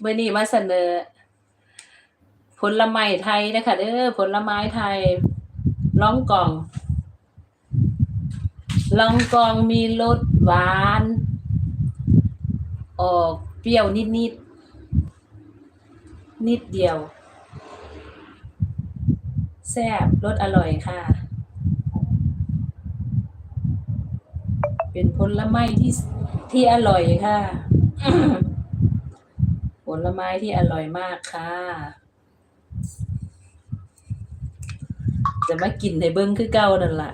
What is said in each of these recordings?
เมื่อนี้มาเสนอ ผลไม้ไทยนะคะเด้อผลไม้ไทยล่องกล่องล่องกล่องมีรสหวาน ออกเปรี้ยวนิดนิดๆนิดเดียว แซ่บรสอร่อยค่ะ เป็นผลไม้ที่ที่อร่อยค่ะ ลไม้ที่อร่อยมากค่ะ จะมากินในเบิ้งคือเก่านั่นล่ะ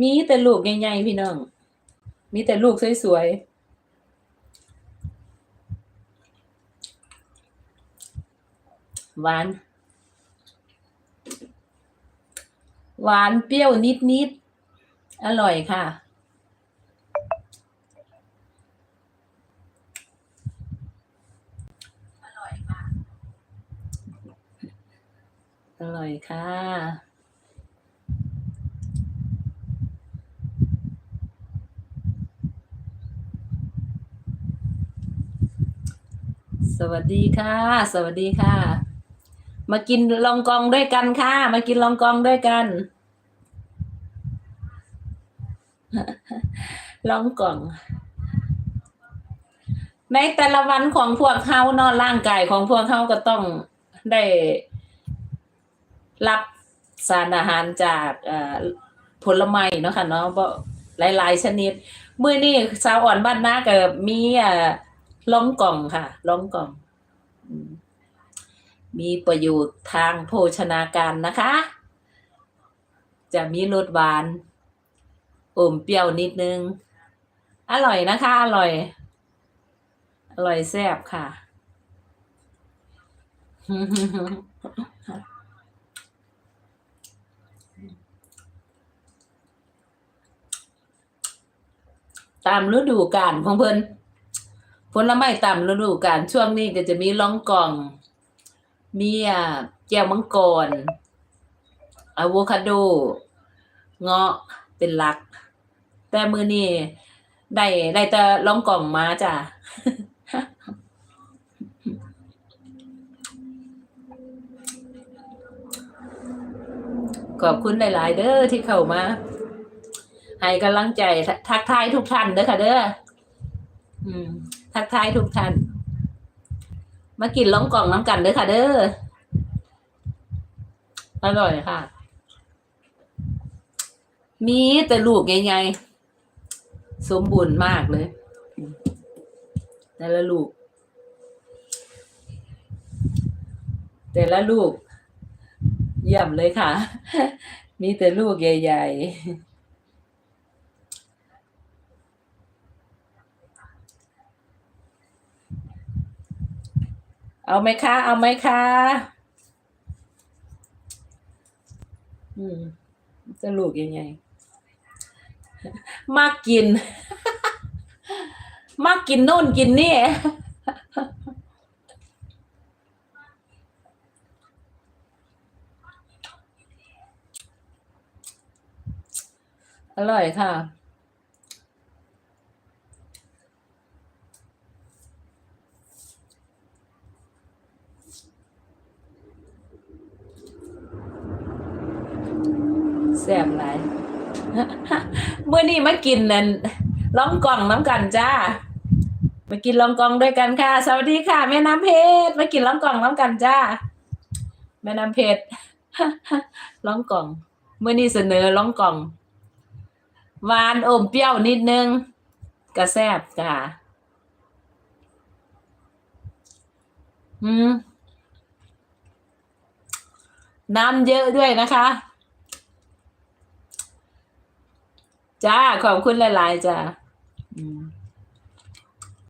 มีแต่ลูกใหญ่ๆพี่น้อง มีแต่ลูกสวยๆหวาน หวานเปรี้ยวนิดๆอร่อยค่ะ อร่อยค่ะอร่อยค่ะ สวัสดีค่ะ สวัสดีค่ะ มากินลองกองด้วยกันค่ะ มากินลองกองด้วยกัน ลองกอง ในแต่ละวันของพวกเขานอนร่างกายของพวกเขาก็ต้องได้รับสารอาหารจากผลไม้เนาะค่ะเนาะหลาย ๆ ชนิด เมื้อนี้สาวอ่อนบ้านนาก็มีอ่ ล่องกล่องค่ะล่องกล่องมมีประโยชน์ทางโภชนาการนะคะ จะมีรสหวานอมเปรี้ยวนิดนึง อร่อยนะคะ อร่อย อร่อยแซ่บค่ะ ตามฤดูกาลของเพิ่น ผลไม้ตามฤดูกาลช่วงนี้ก็จะมีล่องกอง มีอ่าแก้วมังกรอะโวคาโด เงาะเป็นหลัก แต่มือนี้ได้ได้แต่ล่องกล่องมาจ้ะขอบคุณหลาย ๆ เด้อที่เข้ามา ให้กำลังใจทัทักทายทุกท่านเด้อค่ะเด้ออืม ทักทายทุกท่าน มากินล้องกล่องน้ำกันเด้อค่ะ เด้ออร่อยค่ะ มีแต่ลูกใหญ่ๆสมบูรณ์มากเลย แต่ละลูก แต่ละลูกเยี่ยมเลยค่ะ มีแต่ลูกใหญ่ ๆ เอาไหมคะ เอาไหมคะอืมจะลูกยังไง มากกิน มากกินโน่นกินนี่อร่อยค่ะ แซ่บหลายเมื่อนี้มากินนั่นล่องกล่องน้ำกันจ้ามากินลองกล่องด้วยกันค่ะ สวัสดีค่ะ แม่น้ำเพชรมากินล่องกล่องน้ำกันจ้า แม่น้ำเพชรล่องกล่องเมื่อนี้เสนอล่องกล่องหวานอมเปรี้ยวนิดนึงกระแซบค่ะ อืมน้ำเยอะด้วยนะคะ จ้า ขอบคุณหลาย ๆ จ้าอืม